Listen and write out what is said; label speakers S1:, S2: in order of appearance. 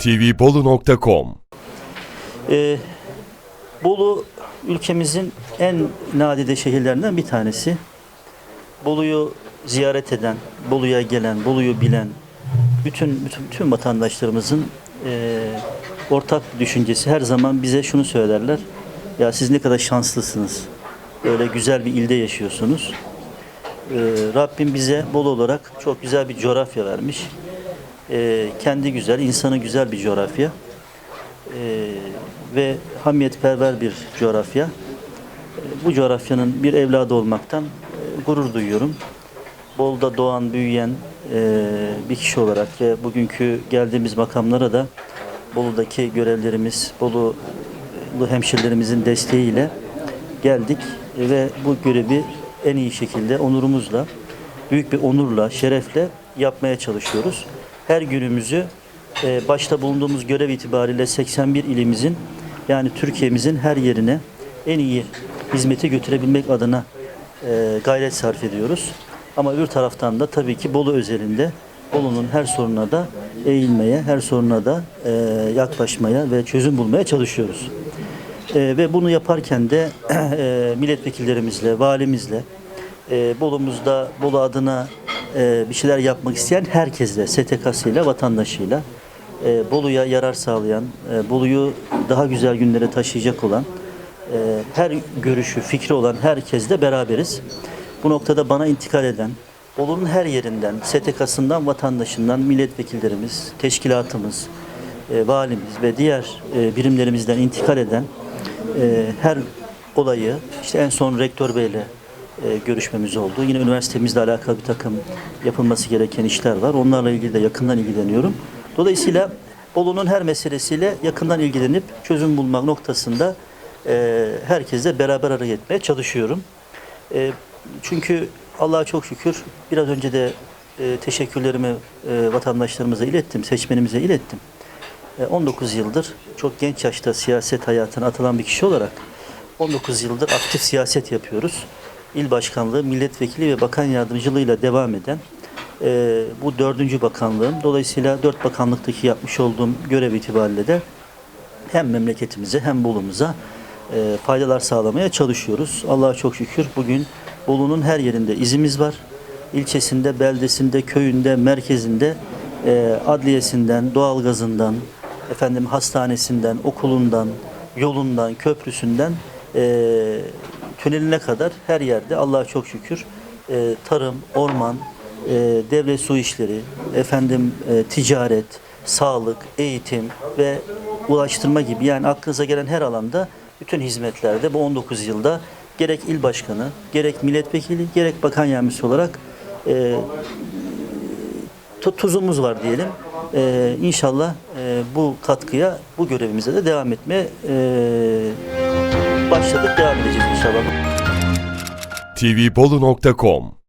S1: tvbolu.com
S2: Ee, Bolu ülkemizin en nadide şehirlerinden bir tanesi. Bolu'yu ziyaret eden, Bolu'ya gelen, Bolu'yu bilen bütün bütün tüm vatandaşlarımızın e, ortak düşüncesi her zaman bize şunu söylerler. Ya siz ne kadar şanslısınız. Öyle güzel bir ilde yaşıyorsunuz. Ee, Rabbim bize Bolu olarak çok güzel bir coğrafya vermiş. Ee, kendi güzel, insanı güzel bir coğrafya. Ee, ve hamiyetperver bir coğrafya. Ee, bu coğrafyanın bir evladı olmaktan e, gurur duyuyorum. Bolu'da doğan, büyüyen e, bir kişi olarak ve bugünkü geldiğimiz makamlara da Bolu'daki görevlerimiz, Bolu hemşerilerimizin desteğiyle geldik ve bu görevi en iyi şekilde onurumuzla, büyük bir onurla, şerefle yapmaya çalışıyoruz. Her günümüzü e, başta bulunduğumuz görev itibariyle 81 ilimizin yani Türkiye'mizin her yerine en iyi hizmeti götürebilmek adına e, gayret sarf ediyoruz. Ama öbür taraftan da tabii ki Bolu özelinde Bolu'nun her sorununa da eğilmeye, her soruna da e, yaklaşmaya ve çözüm bulmaya çalışıyoruz. Ve bunu yaparken de milletvekillerimizle, valimizle, Bolu'muzda Bolu adına e, bir şeyler yapmak isteyen herkesle, STK'sıyla, vatandaşıyla, e, Bolu'ya yarar sağlayan, e, Bolu'yu daha güzel günlere taşıyacak olan, her görüşü, fikri olan herkesle beraberiz. Bu noktada bana intikal eden, Bolu'nun her yerinden, STK'sından, vatandaşından, milletvekillerimiz, teşkilatımız, valimiz ve diğer birimlerimizden intikal eden her olayı işte en son rektör beyle e, görüşmemiz oldu. Yine üniversitemizle alakalı bir takım yapılması gereken işler var. Onlarla ilgili de yakından ilgileniyorum. Dolayısıyla Bolu'nun her meselesiyle yakından ilgilenip çözüm bulmak noktasında e, beraber hareket etmeye çalışıyorum. E, çünkü Allah'a çok şükür biraz önce de e, teşekkürlerimi vatandaşlarımıza ilettim, seçmenimize ilettim. E, 19 yıldır çok genç yaşta siyaset hayatına atılan bir kişi olarak 19 yıldır aktif siyaset yapıyoruz. İl başkanlığı, milletvekili ve bakan yardımcılığıyla devam eden e, bu dördüncü bakanlığım. Dolayısıyla dört bakanlıktaki yapmış olduğum görev itibariyle de hem memleketimize hem Bolu'muza e, faydalar sağlamaya çalışıyoruz. Allah'a çok şükür bugün Bolu'nun her yerinde izimiz var. İlçesinde, beldesinde, köyünde, merkezinde, e, adliyesinden, doğalgazından, efendim hastanesinden, okulundan, yolundan, köprüsünden e, tüneline kadar her yerde Allah'a çok şükür e, tarım, orman, e, devlet su işleri, efendim e, ticaret, sağlık, eğitim ve ulaştırma gibi yani aklınıza gelen her alanda bütün hizmetlerde bu 19 yılda gerek il başkanı, gerek milletvekili, gerek bakan yardımcısı olarak e, tu- tuzumuz var diyelim. E, inşallah e, bu katkıya, bu görevimize de devam etmeye e, başladık, devam edeceğiz inşallah.
S1: tvbolu.com